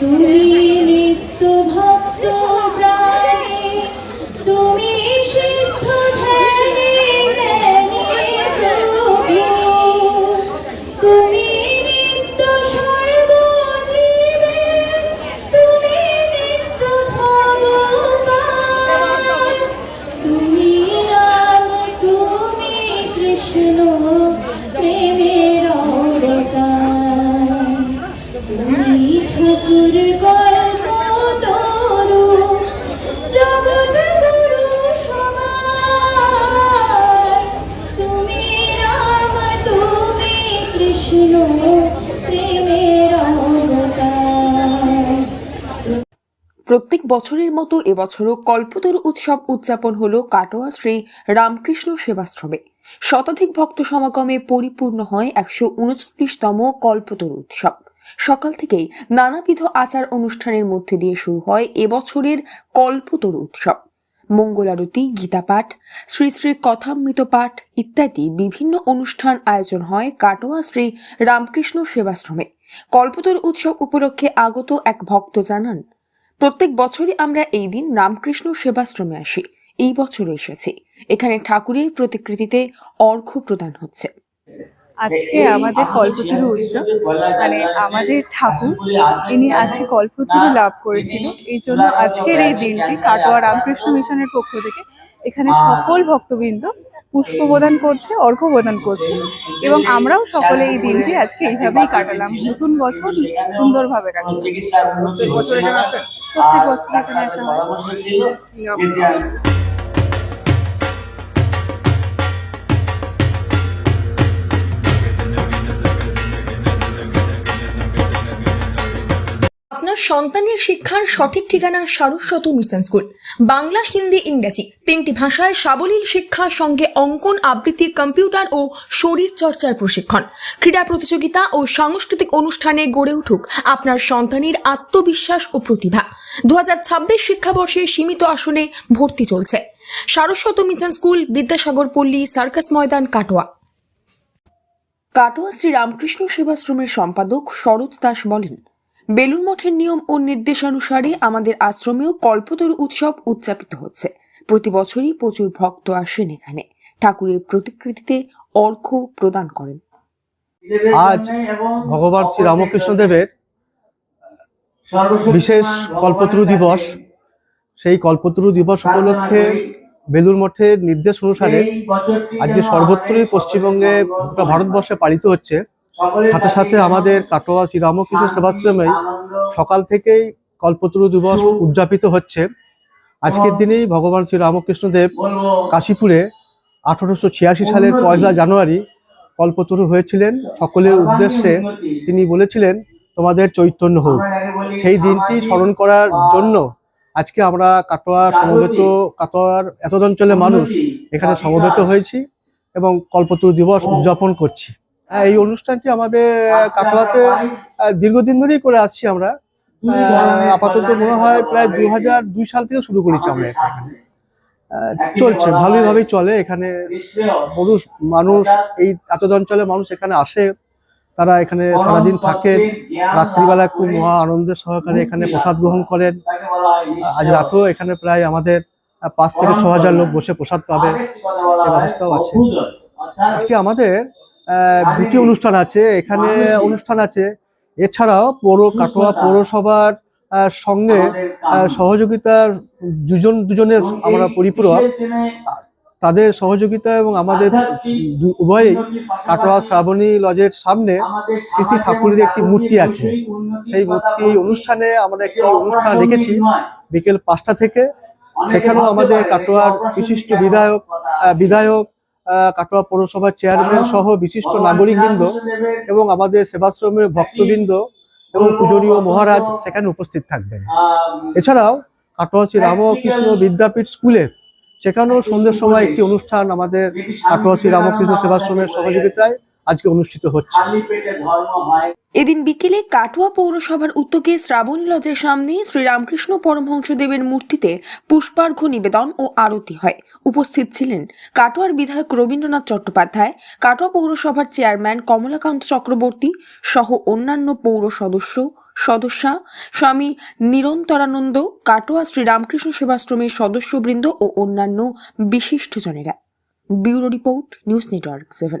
তুমি প্রত্যেক বছরের মতো এবছরও কল্পতরু উৎসব উদযাপন হল কাটোয়া শ্রী রামকৃষ্ণ সেবাশ্রমে। শতাধিক ভক্ত সমাগমে পরিপূর্ণ হয় একশো উনচল্লিশতম কল্পতরু উৎসব। সকাল থেকেই নানাবিধ আচার অনুষ্ঠানের মধ্যে দিয়ে শুরু হয় এবছরের কল্পতরু উৎসব। মঙ্গল মঙ্গলারতি গীতাপাঠ, শ্রী শ্রী কথামৃত পাঠ ইত্যাদি বিভিন্ন অনুষ্ঠান আয়োজন হয় কাটোয়া শ্রী রামকৃষ্ণ সেবাশ্রমে। কল্পতরু উৎসব উপলক্ষে আগত এক ভক্ত জানান প্রত্যেক বছরই আমরা এই দিন রামকৃষ্ণ সেবাশ্রমে আসি। এই বছরও এসেছি। এখানে ঠাকুরের প্রতিকৃতিতে অর্ঘ্য প্রদান হচ্ছে। আজকে আমাদের কল্পতরু উৎসব। মানে আমাদের ঠাকুর ইনি আজকে কল্পতরু লাভ করেছিল। এই জন্য আজকের এই দিনটি কাটোয়া রামকৃষ্ণ মিশনের পক্ষ থেকে এখানে সকল ভক্তবৃন্দ পুষ্প প্রদান করছে অর্ঘ্য প্রদান করছে। এবং আমরাও সকলে এই দিনটি আজকে এইভাবেই কাটালাম। নতুন বছর সুন্দরভাবে কাটালাম। চিকিৎসার উন্নতি বছর হচ্ছে এখানে না। আসেন? প্রত্যেক আর বছর এখানে আসা হয়। সন্তানের শিক্ষার সঠিক ঠিকানা সারস্বত মিশন স্কুল। বাংলা, হিন্দি, ইংরেজি তিনটি ভাষায় সাবলীল শিক্ষার সঙ্গে অঙ্কন আবৃত্তি কম্পিউটার ও শরীর চর্চার প্রশিক্ষণ। ক্রীড়া প্রতিযোগিতা ও সাংস্কৃতিক অনুষ্ঠানে গড়ে উঠুক আপনার সন্তানের আত্মবিশ্বাস ও প্রতিভা। দু হাজার ছাব্বিশ শিক্ষাবর্ষে সীমিত আসনে ভর্তি চলছে। Saraswat mission school, Vidyasagar Palli, circus Maidan, Katwa. Katwa Shri Ramakrishna সেবাশ্রমের সম্পাদক সরোজ দাস বলেন বেলুর মঠের নিয়ম ও নির্দেশানুসারে আমাদের আশ্রমেও কল্পতরু উৎসব উদযাপিত হচ্ছে। প্রতি বছরই প্রচুর ভক্ত আসেন এখানে। ঠাকুরের প্রতিকৃতিতে অর্ঘ্য প্রদান করেন। আজ ভগবান শ্রী রামকৃষ্ণ দেবের বিশেষ কল্পতরু দিবস। সেই কল্পতরু দিবস উপলক্ষে বেলুর মঠের নির্দেশ অনুসারে আজকে সর্বত্রই পশ্চিমবঙ্গে ভারতবর্ষে পালিত হচ্ছে। সাথে সাথে আমাদের কাটোয়া শ্রী রামকৃষ্ণ সেবাশ্রমে সকাল থেকেই কল্পতরু দিবস উদযাপিত হচ্ছে। আজকের দিনেই ভগবান শ্রী রামকৃষ্ণ দেব কাশীপুরে আঠারোশো ছিয়াশি সালের পয়লা জানুয়ারি কল্পতরু হয়েছিলেন। সকলের উদ্দেশ্যে তিনি বলেছিলেন তোমাদের চৈতন্য হোক। সেই দিনটি স্মরণ করার জন্য আজকে আমরা কাটোয়া সমবেত কাটোয়ার এতদ অঞ্চলের মানুষ এখানে সমবেত হয়েছি এবং কল্পতরু দিবস উদযাপন করছি। এই অনুষ্ঠানটি আমাদের কাটোয়াতে দীর্ঘদিন ধরেই করে আসছি আমরা। আপাতত মনে হয় প্রায় দু হাজার দুই সাল থেকে শুরু করেছি আমরা চলছে ভালোই ভাবেই চলে এখানে। মানুষ মানুষ, এই অঞ্চলের মানুষ এখানে আসে। তারা এখানে সারাদিন থাকে। রাত্রিবেলা খুব মহা আনন্দের সহকারে এখানে প্রসাদ গ্রহণ করেন। আজ রাতেও এখানে প্রায় আমাদের পাঁচ থেকে ছ হাজার লোক বসে প্রসাদ পাবে। এই ব্যবস্থাও আছে। আজকে আমাদের দুটি অনুষ্ঠান আছে এখানে অনুষ্ঠান আছে। এছাড়াও পৌর কাটোয়া পৌরসভার সঙ্গে সহযোগিতার দুজন দুজনের আমরা পরিপূরক। তাদের সহযোগিতা এবং আমাদের উভয়ই কাটোয়া শ্রাবণী লজের সামনে শ্রী ঠাকুরের একটি মূর্তি আছে। সেই মূর্তি অনুষ্ঠানে আমরা একটি অনুষ্ঠান রেখেছি বিকেল পাঁচটা থেকে। সেখানেও আমাদের কাটোয়ার বিশিষ্ট বিধায়ক বিধায়ক কাটোয়া পৌরসভার চেয়ারম্যান সহ বিশিষ্ট নাগরিকবৃন্দ এবং আমাদের সেবাশ্রমের ভক্তবৃন্দ এবং পূজনীয় মহারাজ সেখানে উপস্থিত থাকবেন। এছাড়াও কাটোয়া শ্রী রামকৃষ্ণ বিদ্যাপীঠ স্কুলে সেখানেও সন্ধ্যের সময় একটি অনুষ্ঠান আমাদের কাটোয়া শ্রী রামকৃষ্ণ সেবাশ্রমের সহযোগিতায় আজকে অনুষ্ঠিত হচ্ছে। এদিন বিকেলে কাটোয়া পৌরসভার উদ্যোগে শ্রাবণী লজের সামনে শ্রীরামকৃষ্ণ পরমহংসদেবের মূর্তিতে পুষ্পার্ঘ্য নিবেদন ও আরতি হয়। উপস্থিত ছিলেন কাটোয়ার বিধায়ক রবীন্দ্রনাথ চট্টোপাধ্যায়, কাটোয়া পৌরসভার চেয়ারম্যান কমলাকান্ত চক্রবর্তী সহ অন্যান্য পৌর সদস্য, সদস্যা, স্বামী নিরন্তরানন্দ, কাটোয়া শ্রীরামকৃষ্ণ সেবাশ্রমের সদস্যবৃন্দ ও অন্যান্য বিশিষ্টজনেরা। Bureau report, news network seven.